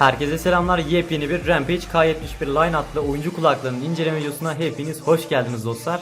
Herkese selamlar. Yepyeni bir Rampage K71 Line adlı oyuncu kulaklarının inceleme videosuna hepiniz hoş geldiniz dostlar.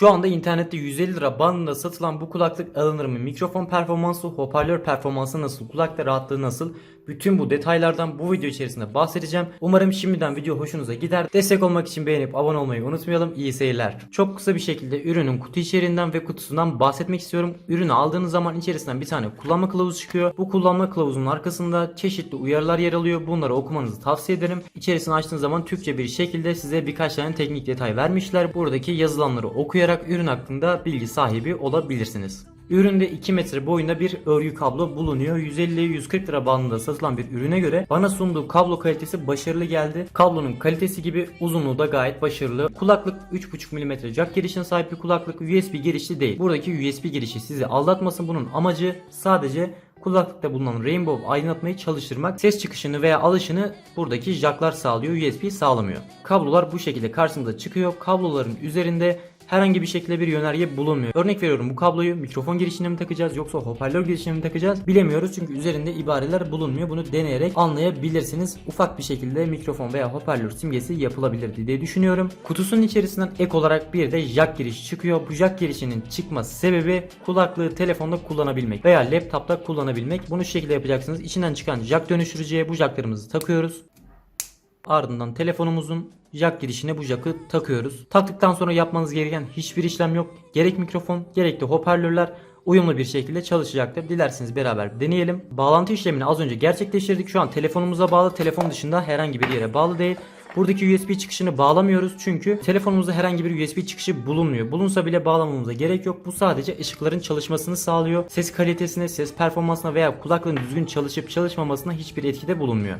Şu anda internette 150 lira bandında satılan bu kulaklık alınır mı? Mikrofon performansı, hoparlör performansı nasıl? Kulakta rahatlığı nasıl? Bütün bu detaylardan bu video içerisinde bahsedeceğim. Umarım şimdiden video hoşunuza gider. Destek olmak için beğenip abone olmayı unutmayalım. İyi seyirler. Çok kısa bir şekilde ürünün kutu içeriğinden ve kutusundan bahsetmek istiyorum. Ürünü aldığınız zaman içerisinden bir tane kullanma kılavuzu çıkıyor. Bu kullanma kılavuzunun arkasında çeşitli uyarılar yer alıyor. Bunları okumanızı tavsiye ederim. İçerisini açtığınız zaman Türkçe bir şekilde size birkaç tane teknik detay vermişler. Buradaki yazılanları okuyarak ürün hakkında bilgi sahibi olabilirsiniz. Üründe 2 metre boyunda bir örgü kablo bulunuyor. 150-140 lira bandında satılan bir ürüne göre bana sunduğu kablo kalitesi başarılı geldi. Kablonun kalitesi gibi uzunluğu da gayet başarılı. Kulaklık 3.5 mm jack girişine sahip bir kulaklık. USB girişli değil. Buradaki USB girişi sizi aldatmasın. Bunun amacı sadece kulaklıkta bulunan rainbow aydınlatmayı çalıştırmak. Ses çıkışını veya alışını buradaki jacklar sağlıyor. USB sağlamıyor. Kablolar bu şekilde karşımıza çıkıyor. Kabloların üzerinde herhangi bir şekilde bir yönerge bulunmuyor. Örnek veriyorum bu kabloyu mikrofon girişine mi takacağız yoksa hoparlör girişine mi takacağız bilemiyoruz çünkü üzerinde ibareler bulunmuyor. Bunu deneyerek anlayabilirsiniz. Ufak bir şekilde mikrofon veya hoparlör simgesi yapılabilir diye düşünüyorum. Kutusunun içerisinden ek olarak bir de jack girişi çıkıyor. Bu jack girişinin çıkma sebebi kulaklığı telefonda kullanabilmek veya laptopta kullanabilmek. Bunu şu şekilde yapacaksınız. İçinden çıkan jack dönüştürücüye bu jacklarımızı takıyoruz. Ardından telefonumuzun jack girişine bu jack'ı takıyoruz. Taktıktan sonra yapmanız gereken hiçbir işlem yok. Gerek mikrofon gerek de hoparlörler uyumlu bir şekilde çalışacaktır. Dilerseniz beraber deneyelim. Bağlantı işlemini az önce gerçekleştirdik. Şu an telefonumuza bağlı. Telefon dışında herhangi bir yere bağlı değil. Buradaki USB çıkışını bağlamıyoruz çünkü telefonumuzda herhangi bir USB çıkışı bulunmuyor. Bulunsa bile bağlamamıza gerek yok. Bu sadece ışıkların çalışmasını sağlıyor. Ses kalitesine, ses performansına veya kulaklığın düzgün çalışıp çalışmamasına hiçbir etkide bulunmuyor.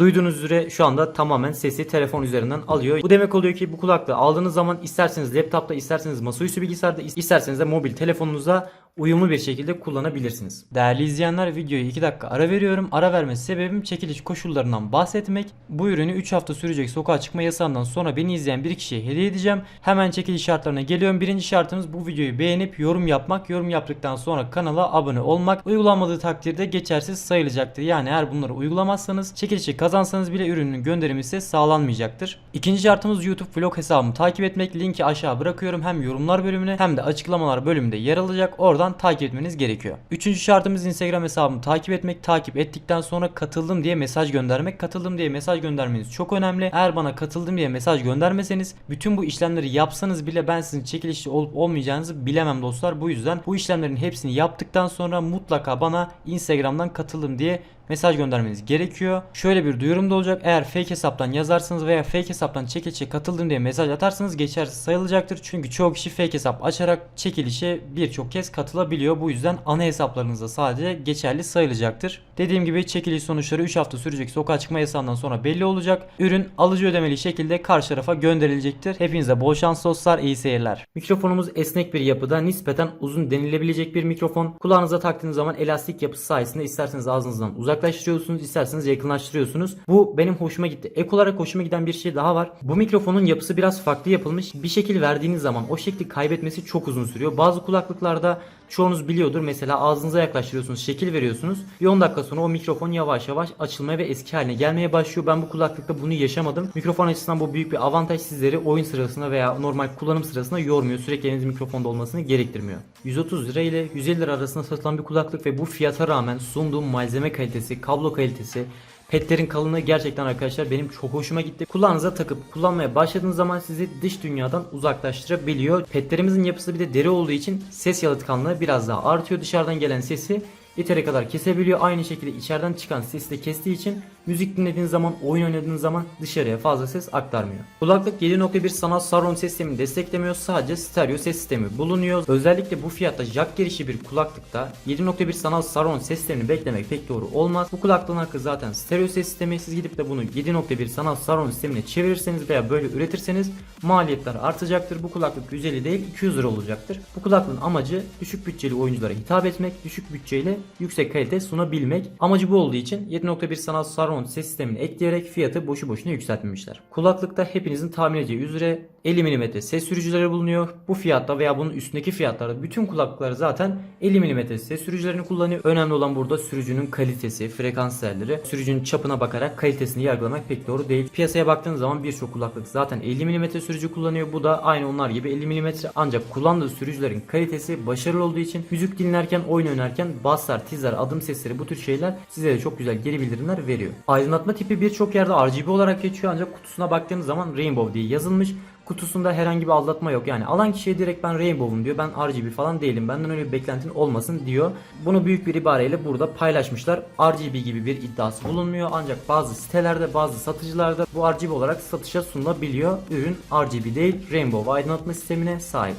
Duyduğunuz üzere şu anda tamamen sesi telefon üzerinden alıyor. Bu demek oluyor ki bu kulaklığı aldığınız zaman isterseniz laptopta, isterseniz masaüstü bilgisayarda, isterseniz de mobil telefonunuza uyumlu bir şekilde kullanabilirsiniz. Değerli izleyenler videoyu 2 dakika ara veriyorum. Ara verme sebebim çekiliş koşullarından bahsetmek. Bu ürünü 3 hafta sürecek sokağa çıkma yasağından sonra beni izleyen bir kişiye hediye edeceğim. Hemen çekiliş şartlarına geliyorum. Birinci şartımız bu videoyu beğenip yorum yapmak. Yorum yaptıktan sonra kanala abone olmak. Uygulanmadığı takdirde geçersiz sayılacaktır. Yani eğer bunları uygulamazsanız çekilişi kazansanız bile ürünün gönderimi size sağlanmayacaktır. İkinci şartımız YouTube vlog hesabımı takip etmek. Linki aşağı bırakıyorum. Hem yorumlar bölümüne hem de açıklamalar bölümünde yer alacak. Oradan takip etmeniz gerekiyor. Üçüncü şartımız Instagram hesabımı takip etmek. Takip ettikten sonra katıldım diye mesaj göndermek. Katıldım diye mesaj göndermeniz çok önemli. Eğer bana katıldım diye mesaj göndermeseniz bütün bu işlemleri yapsanız bile ben sizin çekilişçi olup olmayacağınızı bilemem dostlar. Bu yüzden bu işlemlerin hepsini yaptıktan sonra mutlaka bana Instagram'dan katıldım diye mesaj göndermeniz gerekiyor. Şöyle bir duyurum da olacak. Eğer fake hesaptan yazarsanız veya fake hesaptan çekilişe katıldım diye mesaj atarsanız geçersiz sayılacaktır. Çünkü çoğu kişi fake hesap açarak çekilişe birçok kez katılabiliyor. Bu yüzden ana hesaplarınızda sadece geçerli sayılacaktır. Dediğim gibi çekiliş sonuçları 3 hafta sürecek sokağa çıkma yasağından sonra belli olacak. Ürün alıcı ödemeli şekilde karşı tarafa gönderilecektir. Hepinize bol şans dostlar, iyi seyirler. Mikrofonumuz esnek bir yapıda, nispeten uzun denilebilecek bir mikrofon. Kulağınıza taktığınız zaman elastik yapısı sayesinde isterseniz ağzınızdan uzaklaştırıyorsunuz, isterseniz yakınlaştırıyorsunuz. Bu benim hoşuma gitti. Ek olarak hoşuma giden bir şey daha var. Bu mikrofonun yapısı biraz farklı yapılmış. Bir şekil verdiğiniz zaman o şekli kaybetmesi çok uzun sürüyor. Bazı kulaklıklarda çoğunuz biliyordur. Mesela ağzınıza yaklaştırıyorsunuz, şekil veriyorsunuz. Bir 10 dakika sonra o mikrofon yavaş yavaş açılmaya ve eski haline gelmeye başlıyor. Ben bu kulaklıkta bunu yaşamadım. Mikrofon açısından bu büyük bir avantaj sizleri oyun sırasında veya normal kullanım sırasında yormuyor. Sürekli elinizde mikrofonda olmasını gerektirmiyor. 130 lira ile 150 lira arasında satılan bir kulaklık ve bu fiyata rağmen sunduğum malzeme kalitesi, kablo kalitesi, Petlerin kalınlığı gerçekten arkadaşlar benim çok hoşuma gitti. Kulağınıza takıp kullanmaya başladığınız zaman sizi dış dünyadan uzaklaştırabiliyor. Petlerimizin yapısı bir de deri olduğu için ses yalıtkanlığı biraz daha artıyor. Dışarıdan gelen sesi yeteri kadar kesebiliyor. Aynı şekilde içeriden çıkan sesi de kestiği için müzik dinlediğiniz zaman, oyun oynadığınız zaman dışarıya fazla ses aktarmıyor. Kulaklık 7.1 sanal surround sistemini desteklemiyor. Sadece stereo ses sistemi bulunuyor. Özellikle bu fiyatta jack girişi bir kulaklıkta 7.1 sanal surround ses beklemek pek doğru olmaz. Bu kulaklığın hakkı zaten stereo ses sistemi. Siz gidip de bunu 7.1 sanal surround sistemine çevirirseniz veya böyle üretirseniz maliyetler artacaktır. Bu kulaklık 150 değil 200 lira olacaktır. Bu kulaklığın amacı düşük bütçeli oyunculara hitap etmek, düşük bütçeyle yüksek kalite sunabilmek. Amacı bu olduğu için 7.1 sanal surround ses sistemini ekleyerek fiyatı boşu boşuna yükseltmemişler. Kulaklıkta hepinizin tahmin edeceği üzere 50 mm ses sürücüleri bulunuyor. Bu fiyatta veya bunun üstündeki fiyatlarda bütün kulaklıklar zaten 50 mm ses sürücülerini kullanıyor. Önemli olan burada sürücünün kalitesi, frekans değerleri. Sürücünün çapına bakarak kalitesini yargılamak pek doğru değil. Piyasaya baktığınız zaman birçok kulaklık zaten 50 mm sürücü kullanıyor. Bu da aynı onlar gibi 50 mm ancak kullandığı sürücülerin kalitesi başarılı olduğu için müzik dinlerken, oyun oynarken basslar, tizler, adım sesleri bu tür şeyler size de çok güzel geri bildirimler veriyor. Aydınlatma tipi birçok yerde RGB olarak geçiyor ancak kutusuna baktığınız zaman Rainbow diye yazılmış. Kutusunda herhangi bir aldatma yok. Yani alan kişiye direkt ben Rainbow'um diyor. Ben RGB falan değilim. Benden öyle bir beklentin olmasın diyor. Bunu büyük bir ibareyle burada paylaşmışlar. RGB gibi bir iddiası bulunmuyor. Ancak bazı sitelerde bazı satıcılarda bu RGB olarak satışa sunulabiliyor. Ürün RGB değil Rainbow aydınlatma sistemine sahip.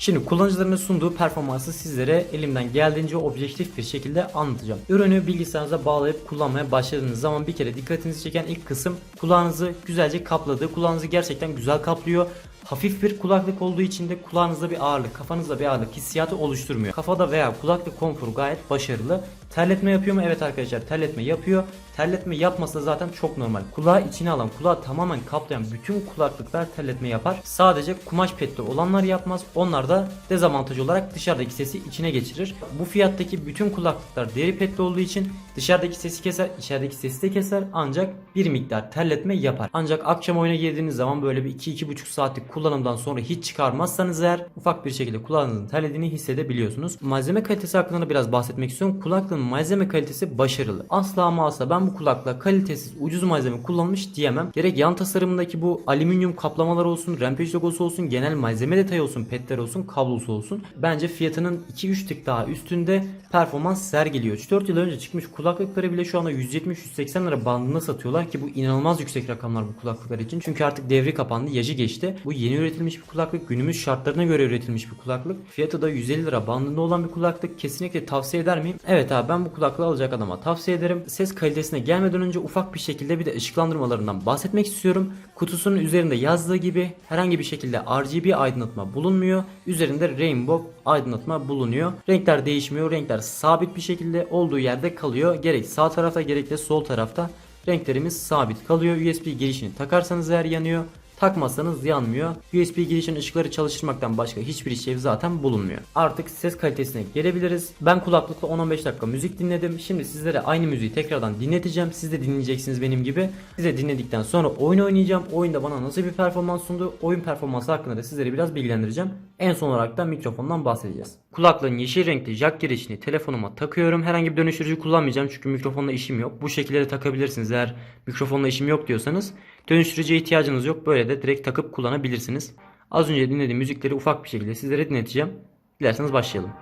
Şimdi kullanıcılarına sunduğu performansı sizlere elimden geldiğince objektif bir şekilde anlatacağım. Ürünü bilgisayarınıza bağlayıp kullanmaya başladığınız zaman bir kere dikkatinizi çeken ilk kısım kulağınızı güzelce kapladığı. Kulağınızı gerçekten güzel kaplıyor. Hafif bir kulaklık olduğu için de kulağınızda bir ağırlık, kafanızda bir ağırlık hissiyatı oluşturmuyor. Kafada veya kulaklık konforu gayet başarılı. Terletme yapıyor mu? Evet arkadaşlar terletme yapıyor. Terletme yapması da zaten çok normal. Kulağı içine alan, kulağı tamamen kaplayan bütün kulaklıklar terletme yapar. Sadece kumaş petli olanlar yapmaz. Onlar da dezavantaj olarak dışarıdaki sesi içine geçirir. Bu fiyattaki bütün kulaklıklar deri petli olduğu için dışarıdaki sesi keser, içerideki sesi de keser ancak bir miktar terletme yapar. Ancak akşam oyuna girdiğiniz zaman böyle bir 2-2,5 saatlik kullanımdan sonra hiç çıkarmazsanız eğer ufak bir şekilde kulağınızın terlediğini hissedebiliyorsunuz. Malzeme kalitesi hakkında da biraz bahsetmek istiyorum. Kulaklığın malzeme kalitesi başarılı. Asla ama asla ben bu kulakla kalitesiz ucuz malzeme kullanmış diyemem. Gerek yan tasarımındaki bu alüminyum kaplamalar olsun, Rampage logosu olsun, genel malzeme detayı olsun, petler olsun, kablosu olsun. Bence fiyatının 2-3 tık daha üstünde performans sergiliyor. 3-4 yıl önce çıkmış kulaklıkları bile şu anda 170-180 lira bandında satıyorlar ki bu inanılmaz yüksek rakamlar bu kulaklıklar için. Çünkü artık devri kapandı, yaşı geçti. Bu yeni üretilmiş bir kulaklık, günümüz şartlarına göre üretilmiş bir kulaklık. Fiyatı da 150 lira bandında olan bir kulaklık. Kesinlikle tavsiye eder miyim? Evet abi ben bu kulaklığı alacak adama tavsiye ederim. Ses kalitesine gelmeden önce ufak bir şekilde bir de ışıklandırmalarından bahsetmek istiyorum. Kutusunun üzerinde yazdığı gibi herhangi bir şekilde RGB aydınlatma bulunmuyor. Üzerinde Rainbow aydınlatma bulunuyor. Renkler değişmiyor. Renkler sabit bir şekilde olduğu yerde kalıyor. Gerek sağ tarafta gerek de sol tarafta renklerimiz sabit kalıyor. USB girişini takarsanız eğer yanıyor. Takmazsanız yanmıyor. USB girişin ışıkları çalıştırmaktan başka hiçbir işlevi zaten bulunmuyor. Artık ses kalitesine gelebiliriz. Ben kulaklıkla 10-15 dakika müzik dinledim. Şimdi sizlere aynı müziği tekrardan dinleteceğim. Siz de dinleyeceksiniz benim gibi. Size dinledikten sonra oyun oynayacağım. Oyunda bana nasıl bir performans sundu? Oyun performansı hakkında da sizleri biraz bilgilendireceğim. En son olarak da mikrofondan bahsedeceğiz. Kulaklığın yeşil renkli jack girişini telefonuma takıyorum. Herhangi bir dönüştürücü kullanmayacağım çünkü mikrofonla işim yok. Bu şekilde de takabilirsiniz eğer mikrofonla işim yok diyorsanız. Dönüştürücüye ihtiyacınız yok. Böyle de direkt takıp kullanabilirsiniz. Az önce dinlediğim müzikleri ufak bir şekilde sizlere dinleteceğim. Dilerseniz başlayalım.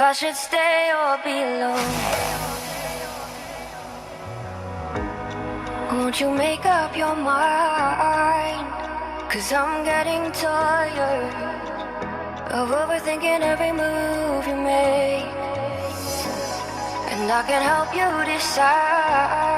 If I should stay or be alone, won't you make up your mind? Cause I'm getting tired of overthinking every move you make. And I can help you decide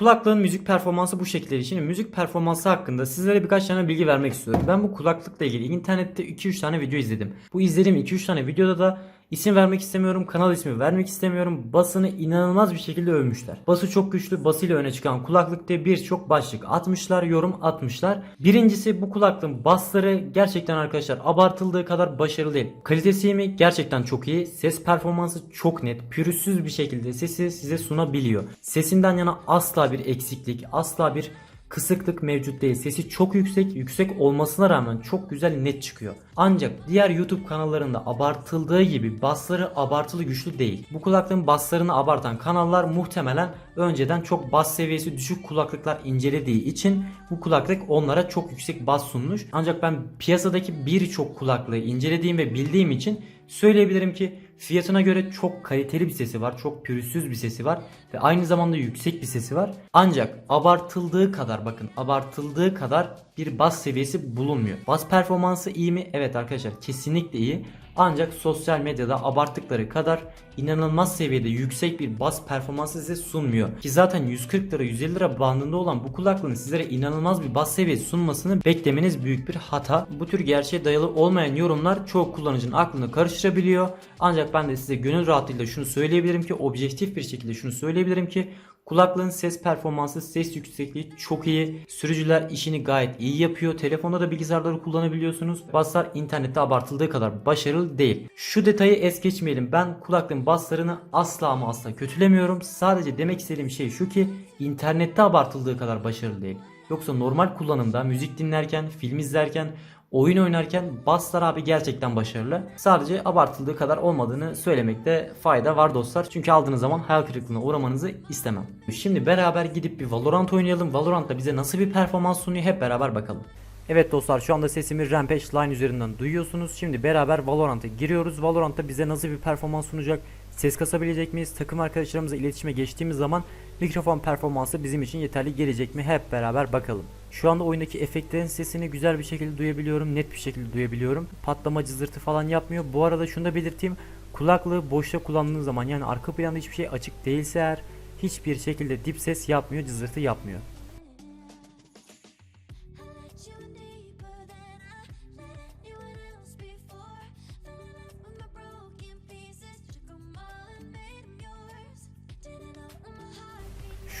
Kulaklığın müzik performansı bu şekilde. Şimdi müzik performansı hakkında sizlere birkaç tane bilgi vermek istiyorum. Ben bu kulaklıkla ilgili internette 2-3 tane video izledim. Bu izlediğim 2-3 tane videoda da isim vermek istemiyorum, kanal ismi vermek istemiyorum. Basını inanılmaz bir şekilde övmüşler. Bası çok güçlü, basıyla öne çıkan kulaklık diye birçok başlık atmışlar, yorum atmışlar. Birincisi bu kulaklığın basları gerçekten arkadaşlar abartıldığı kadar başarılı değil. Kalitesi mi? Gerçekten çok iyi. Ses performansı çok net, pürüzsüz bir şekilde sesi size sunabiliyor. Sesinden yana asla bir eksiklik, asla bir kısıklık mevcut değil. Sesi çok yüksek, yüksek olmasına rağmen çok güzel net çıkıyor. Ancak diğer YouTube kanallarında abartıldığı gibi basları abartılı güçlü değil. Bu kulaklığın baslarını abartan kanallar muhtemelen önceden çok bas seviyesi düşük kulaklıklar incelediği için bu kulaklık onlara çok yüksek bas sunmuş. Ancak ben piyasadaki birçok kulaklığı incelediğim ve bildiğim için söyleyebilirim ki fiyatına göre çok kaliteli bir sesi var. Çok pürüzsüz bir sesi var. Ve aynı zamanda yüksek bir sesi var. Ancak abartıldığı kadar bakın abartıldığı kadar bir bas seviyesi bulunmuyor. Bas performansı iyi mi? Evet arkadaşlar kesinlikle iyi. Ancak sosyal medyada abarttıkları kadar inanılmaz seviyede yüksek bir bas performansı size sunmuyor. Ki zaten 140 lira 150 lira bandında olan bu kulaklığın sizlere inanılmaz bir bas seviyesi sunmasını beklemeniz büyük bir hata. Bu tür gerçeğe dayalı olmayan yorumlar çoğu kullanıcının aklını karıştırabiliyor. Ancak ben de size gönül rahatlığıyla şunu söyleyebilirim ki objektif bir şekilde şunu söyleyebilirim ki Kulaklığın ses performansı, ses yüksekliği çok iyi. Sürücüler işini gayet iyi yapıyor. Telefonda da bilgisayarları kullanabiliyorsunuz. Baslar internette abartıldığı kadar başarılı değil. Şu detayı es geçmeyelim. Ben kulaklığın baslarını asla ama asla kötülemiyorum. Sadece demek istediğim şey şu ki internette abartıldığı kadar başarılı değil. Yoksa normal kullanımda müzik dinlerken, film izlerken, oyun oynarken baslar abi gerçekten başarılı. Sadece abartıldığı kadar olmadığını söylemekte fayda var dostlar. Çünkü aldığınız zaman hayal kırıklığına uğramanızı istemem. Şimdi beraber gidip bir Valorant oynayalım. Valorant'ta bize nasıl bir performans sunuyor hep beraber bakalım. Evet dostlar şu anda sesimi Rampage Line üzerinden duyuyorsunuz. Şimdi beraber Valorant'a giriyoruz. Valorant'ta bize nasıl bir performans sunacak? Ses kasabilecek miyiz? Takım arkadaşlarımızla iletişime geçtiğimiz zaman mikrofon performansı bizim için yeterli gelecek mi? Hep beraber bakalım. Şu anda oyundaki efektlerin sesini güzel bir şekilde duyabiliyorum. Net bir şekilde duyabiliyorum. Patlama cızırtı falan yapmıyor. Bu arada şunu da belirteyim. Kulaklığı boşta kullandığınız zaman yani arka planda hiçbir şey açık değilse eğer hiçbir şekilde dip ses yapmıyor, cızırtı yapmıyor.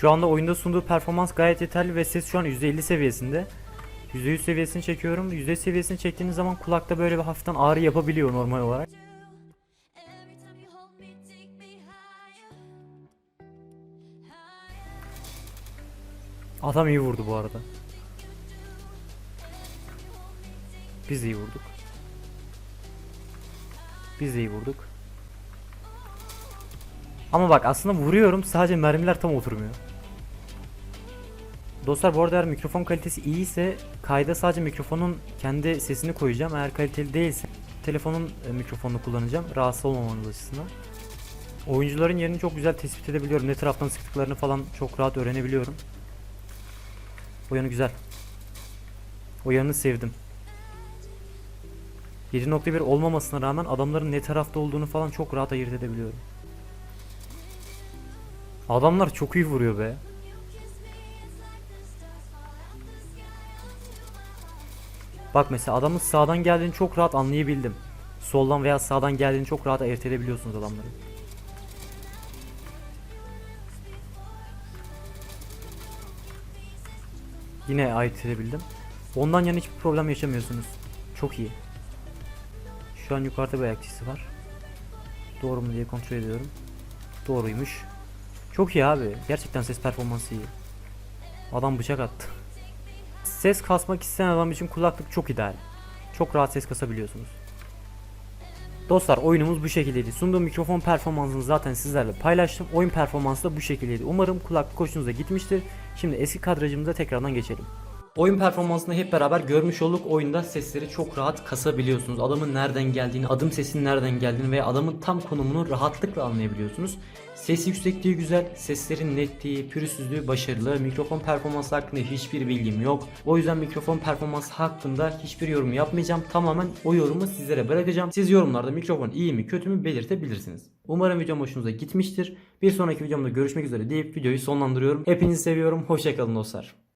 Şu anda oyunda sunduğu performans gayet yeterli ve ses şu an %50 seviyesinde. %100 seviyesini çekiyorum. %100 seviyesini çektiğiniz zaman kulakta böyle bir hafiften ağrı yapabiliyor normal olarak. Adam iyi vurdu bu arada. Biz iyi vurduk. Biz iyi vurduk. Ama bak aslında vuruyorum sadece mermiler tam oturmuyor. Dostlar bu arada eğer mikrofon kalitesi iyiyse kayda sadece mikrofonun kendi sesini koyacağım. Eğer kaliteli değilse telefonun e, mikrofonunu kullanacağım. Rahatsız olmamanız açısından. Oyuncuların yerini çok güzel tespit edebiliyorum. Ne taraftan sıktıklarını falan çok rahat öğrenebiliyorum. O yanı güzel. O yanını sevdim. 7.1 olmamasına rağmen adamların ne tarafta olduğunu falan çok rahat ayırt edebiliyorum. Adamlar çok iyi vuruyor be. Bak mesela adamın sağdan geldiğini çok rahat anlayabildim. Soldan veya sağdan geldiğini çok rahat ayırt edebiliyorsunuz adamların. Yine ayırt edebildim. Ondan yana hiçbir problem yaşamıyorsunuz. Çok iyi. Şu an yukarıda bir ayak sesi var. Doğru mu diye kontrol ediyorum. Doğruymuş. Çok iyi abi. Gerçekten ses performansı iyi. Adam bıçak attı. Ses kasmak isteyen adam için kulaklık çok ideal. Çok rahat ses kasabiliyorsunuz. Dostlar oyunumuz bu şekildeydi. Sunduğum mikrofon performansını zaten sizlerle paylaştım. Oyun performansı da bu şekildeydi. Umarım kulaklık hoşunuza gitmiştir. Şimdi eski kadrajımıza tekrardan geçelim. Oyun performansını hep beraber görmüş olduk. Oyunda sesleri çok rahat kasabiliyorsunuz. Adamın nereden geldiğini, adım sesinin nereden geldiğini veya adamın tam konumunu rahatlıkla anlayabiliyorsunuz. Ses yüksekliği güzel, seslerin netliği, pürüzsüzlüğü başarılı. Mikrofon performansı hakkında hiçbir bilgim yok. O yüzden mikrofon performansı hakkında hiçbir yorum yapmayacağım. Tamamen o yorumu sizlere bırakacağım. Siz yorumlarda mikrofon iyi mi kötü mü belirtebilirsiniz. Umarım videom hoşunuza gitmiştir. Bir sonraki videomda görüşmek üzere deyip videoyu sonlandırıyorum. Hepinizi seviyorum. Hoşçakalın dostlar.